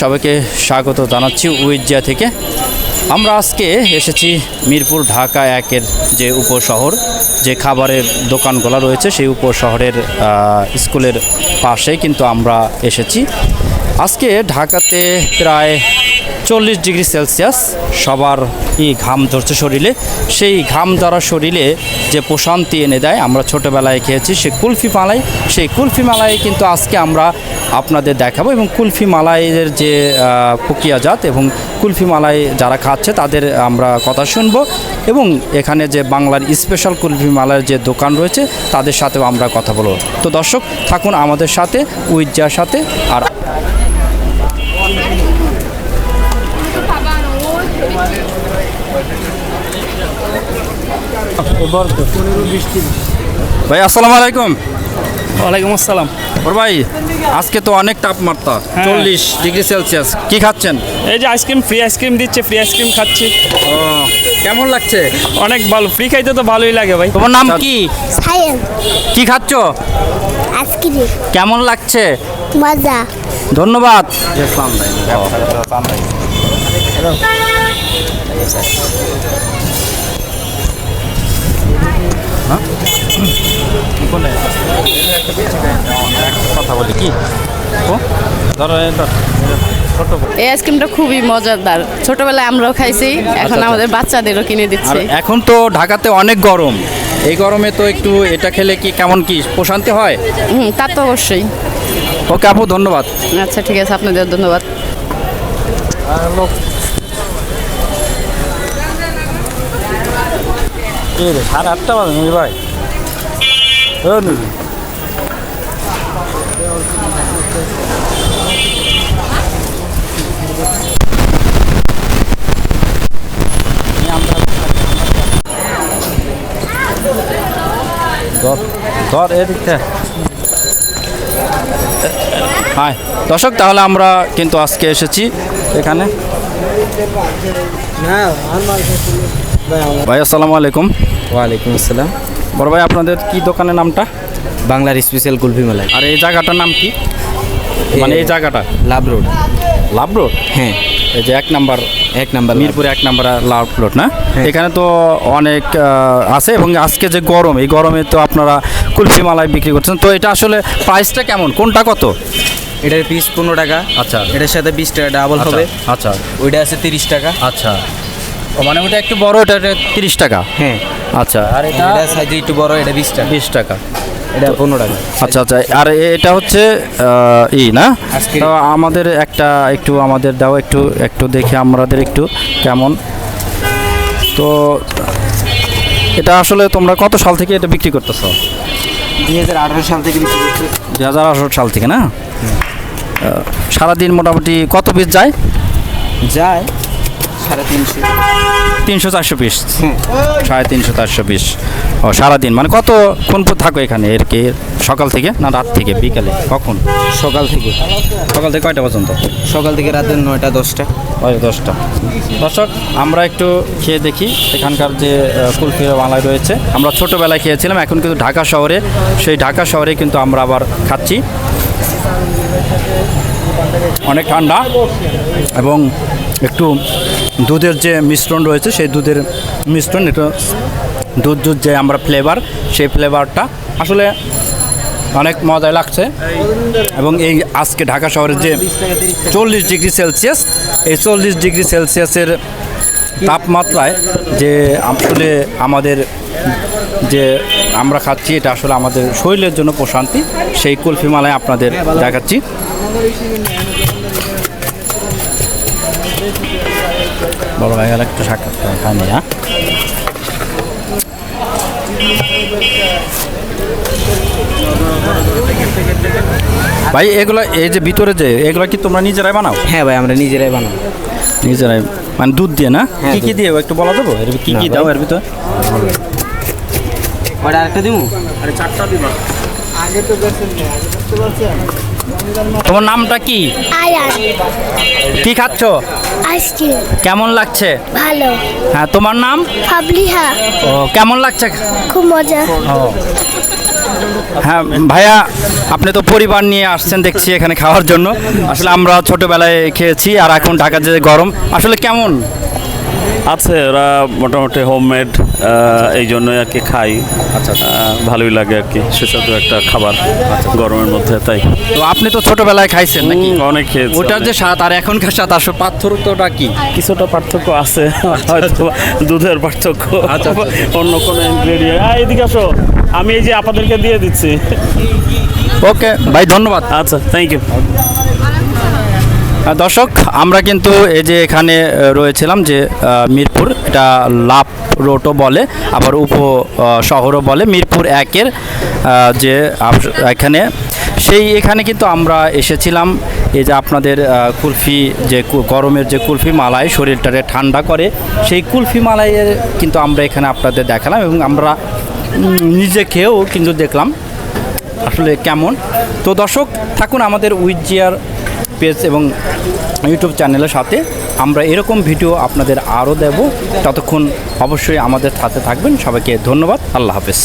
সবাইকে স্বাগত জানাচ্ছি উইজিয়া থেকে। আমরা আজকে এসেছি মিরপুর ঢাকা একের যে উপশহর, যে খাবারের দোকানগুলো রয়েছে সেই উপশহরের স্কুলের পাশে কিন্তু আমরা এসেছি। আজকে ঢাকাতে প্রায় চল্লিশ ডিগ্রি সেলসিয়াস, সবার এই ঘাম ধরছে শরীরে। সেই ঘাম ধরা শরীরে যে প্রশান্তি এনে দেয়, আমরা ছোটোবেলায় খেয়েছি সে কুলফি মালাই। সেই কুলফি মালাই কিন্তু আজকে আমরা আপনাদের দেখাবো এবং কুলফি মালাইয়ের যে প্রক্রিয়াজাত এবং কুলফি মালাই যারা খাচ্ছে তাদের আমরা কথা শুনব এবং এখানে যে বাংলার স্পেশাল কুলফি মালাইয়ের যে দোকান রয়েছে তাদের সাথেও আমরা কথা বলব। তো দর্শক, থাকুন আমাদের সাথে উইজার সাথে, আর ভাই আসসালামু আলাইকুম। ওয়ালাইকুম আসসালাম। ওর ভাই আজকে তো অনেক তাপমাত্রা হ্যাঁ। চল্লিশ ডিগ্রি সেলসিয়াস। কি খাচ্ছেন? এই যে ice cream free ice cream দিচ্ছে ফ্রি আইসক্রিম খাচ্ছি। ও কেমন লাগছে? অনেক ভালো ফ্রি খাইতে তো ভালোই লাগে ভাই। তোমার নাম কি? সায়ন। কি খাচ্ছ? আইসক্রিম। কেমন লাগছে? মজা। ধন্যবাদ। কথা বলি কি? ধরো এই আইসক্রিমটা খুবই মজাদার। ছোটবেলায় আমরাও খাইছি এখন আচ্ছা। আমাদের বাচ্চাদেরও কিনে দিচ্ছে। এখন তো ঢাকাতে অনেক গরম। এই গরমে তো একটু এটা খেলে কি কেমন কি প্রশান্তি হয়? হুম তা তো অবশ্যই। ওকে আপু ধন্যবাদ। আচ্ছা ঠিক আছে আপনাদের ধন্যবাদ। সাড়ে আটটা বাজে ভাই? ধর এদিকটা হাই। দর্শক তাহলে আমরা কিন্তু আজকে এসেছি এখানে। ভাই আসসালামু আলাইকুম। ওয়ালাইকুম আসসালাম। বড় ভাই আপনাদের কি দোকানের নামটা? বাংলার স্পেশাল কুলফি মালাই। আর এই জায়গাটার নাম কি? মানে এই জায়গাটা? Love road. Love road? হ্যাঁ। এই যে এক নাম্বার এক নাম্বার মিরপুরে এক নাম্বার লাভ রোড না? হ্যাঁ। এখানে তো অনেক আছে এবং আজকে যে গরম এই গরমে তো আপনারা কুলফি মালাই বিক্রি করছেন। তো এটা আসলে প্রাইসটা কেমন? কোনটা কত? এটার পিস পনেরো টাকা। আচ্ছা। এটার সাথে বিশ টাকা ডাবল হবে। আচ্ছা। ওইটা আছে তিরিশ টাকা। আচ্ছা। ও মানে ওটা একটু বড় ওটা তিরিশ টাকা? হ্যাঁ। আচ্ছা। আর এটা এটা সাইজে একটু বড় এটা বিশ টাকা। বিশ টাকা। এটা পনেরো টাকা। আচ্ছা আচ্ছা। আর এটা হচ্ছে ই না? তো আমাদের একটা একটু আমাদের দাও একটু একটু দেখে আমাদের একটু কেমন। তো এটা আসলে তোমরা কত সাল থেকে এটা বিক্রি করতেছো? দুই হাজার আঠারো সাল থেকে বিক্রি করছে দুই হাজার আঠারো সাল থেকে না? সারাদিন মোটামুটি কত পিস যায়? যায় সাড়ে তিনশো। তিনশো চারশো পিস সাড়ে তিনশো চারশো পিস ও সারাদিন। মানে কত কোন থাকো এখানে? এর কি সকাল থেকে না রাত থেকে? বিকালে? কখন? সকাল থেকে। সকাল থেকে কয়টা পর্যন্ত? সকাল থেকে রাতের নয়টা দশটা। ওই দশটা। দর্শক আমরা একটু খেয়ে দেখি এখানকার যে আহ, কুলফি মালাই রয়েছে। আমরা ছোটোবেলায় খেয়েছিলাম এখন কিন্তু ঢাকা শহরে। সেই ঢাকা শহরে কিন্তু আমরা আবার খাচ্ছি। অনেক ঠান্ডা এবং একটু দুধের যে মিশ্রণ রয়েছে, সেই দুধের মিশ্রণ একটু দুধ দুধ যে আমরা ফ্লেভার সেই ফ্লেভারটা আসলে অনেক মজাই লাগছে। এবং এই আজকে ঢাকা শহরের যে চল্লিশ ডিগ্রি সেলসিয়াস, এই চল্লিশ ডিগ্রি সেলসিয়াসের তাপমাত্রায় যে আসলে আমাদের যে আমরা খাচ্ছি, এটা আসলে আমাদের শরীরের জন্য প্রশান্তি, সেই কুলফি মালায় আপনাদের দেখাচ্ছি। বড় ভাই গেলে একটু সাক্ষাৎকার খানি হ্যাঁ ভাই এগুলো এই যে ভিতরে যে এগুলো কি তোমরা নিজেরাই বানাও? হ্যাঁ ভাই আমরা নিজেরাই বানাও নিজেরাই। মানে দুধ দিয়ে না? হ্যাঁ, কি কি। দিয়ে? একটু বলা দেবো এর কি কি দাও এর ভিতরে? আরেকটা দিব আরে চারটা দিবা। আগে তো তোমার নামটা কি? আয়ান। কি খাচ্ছ? আইসক্রিম। কেমন লাগছে? ভালো। হ্যাঁ তোমার নাম? ফাবলিহা। ও কেমন লাগছে? খুব মজা। হ্যাঁ ভাইয়া আপনি তো পরিবার নিয়ে আসছেন দেখছি এখানে খাওয়ার জন্য। আসলে আমরা ছোটবেলায় খেয়েছি আর এখন ঢাকা যে গরম আসলে কেমন? আছে ওরা মোটামুটি হোমমেড এই জন্যই আর কি খাই। আচ্ছা, আচ্ছা। ভালোই লাগে আর কি সুস্বাদু একটা খাবার গরমের মধ্যে তাই। তো আপনি তো ছোটবেলায় খাইছেন নাকি? অনেক খেয়েছি, ওটার যে স্বাদ আর এখনকার স্বাদ আসলে পার্থক্যটা কি? কিছুটা পার্থক্য আছে হয়তো দুধের পার্থক্য। আচ্ছা, আচ্ছা। অন্য কোনো ইনগ্রেডিয়েন্ট এদিকে আসো। আমি এই যে আপনাদেরকে দিয়ে দিচ্ছি। ওকে ভাই ধন্যবাদ। আচ্ছা থ্যাংক ইউ দর্শক, আমরা কিন্তু এই যে এখানে রয়েছিলাম যে মিরপুর, এটা লাভ রোডও বলে, আবার উপ শহরও বলে, মিরপুর একের যে এখানে। সেই এখানে কিন্তু আমরা এসেছিলাম, এই যে আপনাদের কুলফি যে গরমের যে কুলফি মালাই, শরীরটাকে ঠান্ডা করে, সেই কুলফি মালাইয়ের কিন্তু আমরা এখানে আপনাদের দেখালাম এবং আমরা নিজে খেয়েও কিন্তু দেখলাম, আসলে কেমন। তো দর্শক, থাকুন আমাদের উইজিয়ার পেজ এবং ইউটিউব চ্যানেলের সাথে আমরা এরকম ভিডিও আপনাদের আরও দেব। ততক্ষণ অবশ্যই আমাদের সাথে থাকবেন। সবাইকে ধন্যবাদ। আল্লাহ হাফেজ।